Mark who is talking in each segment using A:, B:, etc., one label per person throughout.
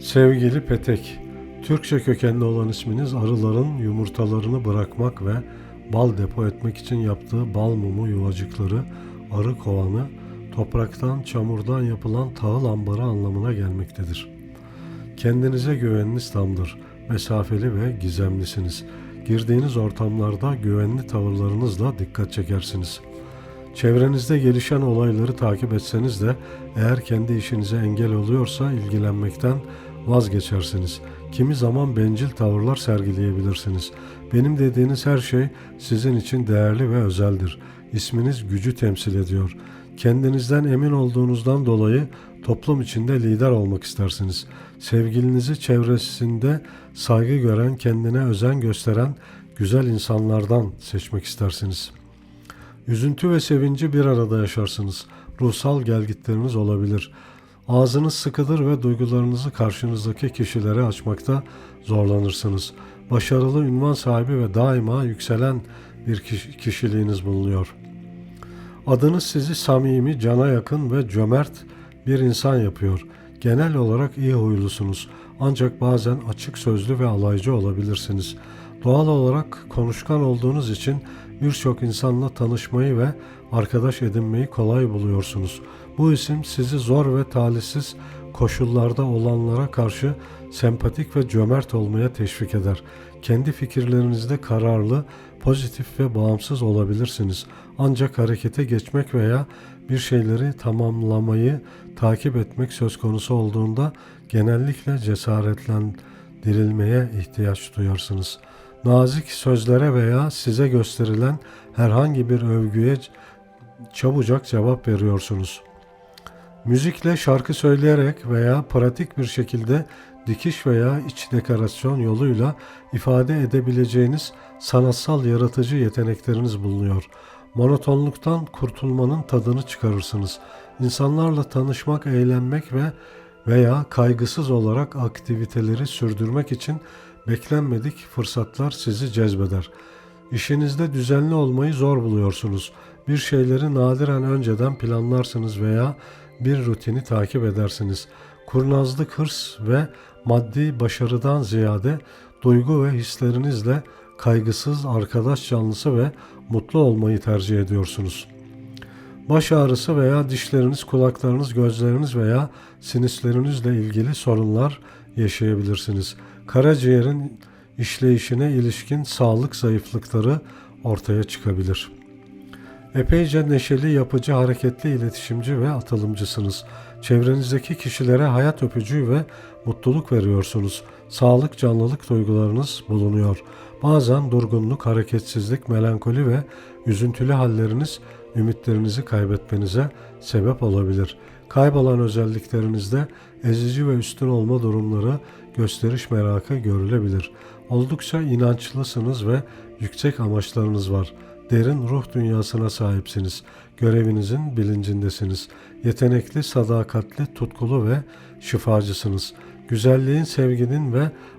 A: Sevgili Petek, Türkçe kökenli olan isminiz arıların yumurtalarını bırakmak ve bal depo etmek için yaptığı bal mumu yuvacıkları, arı kovanı, topraktan, çamurdan yapılan tahıl ambarı anlamına gelmektedir. Kendinize güveniniz tamdır. Mesafeli ve gizemlisiniz. Girdiğiniz ortamlarda güvenli tavırlarınızla dikkat çekersiniz. Çevrenizde gelişen olayları takip etseniz de eğer kendi işinize engel oluyorsa ilgilenmekten vazgeçersiniz. Kimi zaman bencil tavırlar sergileyebilirsiniz. Benim dediğiniz her şey sizin için değerli ve özeldir. İsminiz gücü temsil ediyor. Kendinizden emin olduğunuzdan dolayı toplum içinde lider olmak istersiniz. Sevgilinizi çevresinde saygı gören, kendine özen gösteren güzel insanlardan seçmek istersiniz.'' Üzüntü ve sevinci bir arada yaşarsınız. Ruhsal gelgitleriniz olabilir. Ağzınız sıkıdır ve duygularınızı karşınızdaki kişilere açmakta zorlanırsınız. Başarılı ünvan sahibi ve daima yükselen bir kiş- kişiliğiniz bulunuyor. Adınız sizi samimi, cana yakın ve cömert bir insan yapıyor. Genel olarak iyi huylusunuz. Ancak bazen açık sözlü ve alaycı olabilirsiniz. Doğal olarak konuşkan olduğunuz için birçok insanla tanışmayı ve arkadaş edinmeyi kolay buluyorsunuz. Bu isim sizi zor ve talihsiz koşullarda olanlara karşı sempatik ve cömert olmaya teşvik eder. Kendi fikirlerinizde kararlı, pozitif ve bağımsız olabilirsiniz. Ancak harekete geçmek veya bir şeyleri tamamlamayı takip etmek söz konusu olduğunda genellikle cesaretlendirilmeye ihtiyaç duyarsınız. Nazik sözlere veya size gösterilen herhangi bir övgüye çabucak cevap veriyorsunuz. Müzikle şarkı söyleyerek veya pratik bir şekilde dikiş veya iç dekorasyon yoluyla ifade edebileceğiniz sanatsal yaratıcı yetenekleriniz bulunuyor. Monotonluktan kurtulmanın tadını çıkarırsınız. İnsanlarla tanışmak, eğlenmek ve veya kaygısız olarak aktiviteleri sürdürmek için beklenmedik fırsatlar sizi cezbeder. İşinizde düzenli olmayı zor buluyorsunuz. Bir şeyleri nadiren önceden planlarsınız veya bir rutini takip edersiniz. Kurnazlık, hırs ve maddi başarıdan ziyade duygu ve hislerinizle kaygısız, arkadaş canlısı ve mutlu olmayı tercih ediyorsunuz. Baş ağrısı veya dişleriniz, kulaklarınız, gözleriniz veya sinüslerinizle ilgili sorunlar yaşayabilirsiniz. Karaciğerin işleyişine ilişkin sağlık zayıflıkları ortaya çıkabilir. Epeyce neşeli, yapıcı, hareketli iletişimci ve atılımcısınız. Çevrenizdeki kişilere hayat öpücüğü ve mutluluk veriyorsunuz. Sağlık, canlılık duygularınız bulunuyor. Bazen durgunluk, hareketsizlik, melankoli ve üzüntülü halleriniz ümitlerinizi kaybetmenize sebep olabilir. Kaybolan özelliklerinizde ezici ve üstün olma durumları gösteriş merakı görülebilir. Oldukça inançlısınız ve yüksek amaçlarınız var. Derin ruh dünyasına sahipsiniz. Görevinizin bilincindesiniz. Yetenekli, sadakatli, tutkulu ve şifacısınız. Güzelliğin, sevginin ve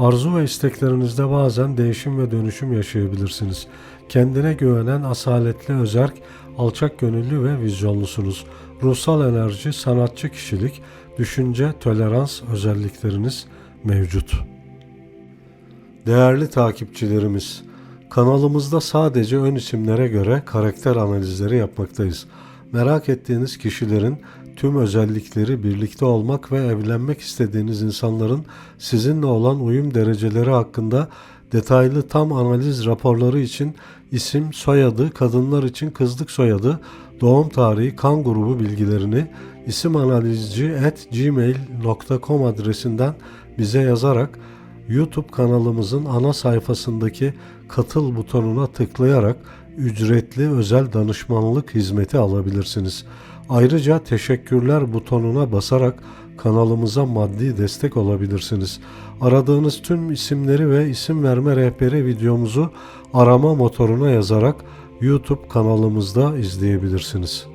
A: Arzu ve isteklerinizde bazen değişim ve dönüşüm yaşayabilirsiniz. Kendine güvenen, asaletli, özerk, alçak gönüllü ve vizyonlusunuz. Ruhsal enerji, sanatçı kişilik, düşünce, tolerans özellikleriniz mevcut. Değerli takipçilerimiz, kanalımızda sadece ön isimlere göre karakter analizleri yapmaktayız. Merak ettiğiniz kişilerin tüm özellikleri birlikte olmak ve evlenmek istediğiniz insanların sizinle olan uyum dereceleri hakkında detaylı tam analiz raporları için isim, soyadı, kadınlar için kızlık soyadı, doğum tarihi, kan grubu bilgilerini isimanalizci@gmail.com adresinden bize yazarak YouTube kanalımızın ana sayfasındaki katıl butonuna tıklayarak ücretli özel danışmanlık hizmeti alabilirsiniz. Ayrıca teşekkürler butonuna basarak kanalımıza maddi destek olabilirsiniz. Aradığınız tüm isimleri ve isim verme rehberi videomuzu arama motoruna yazarak YouTube kanalımızda izleyebilirsiniz.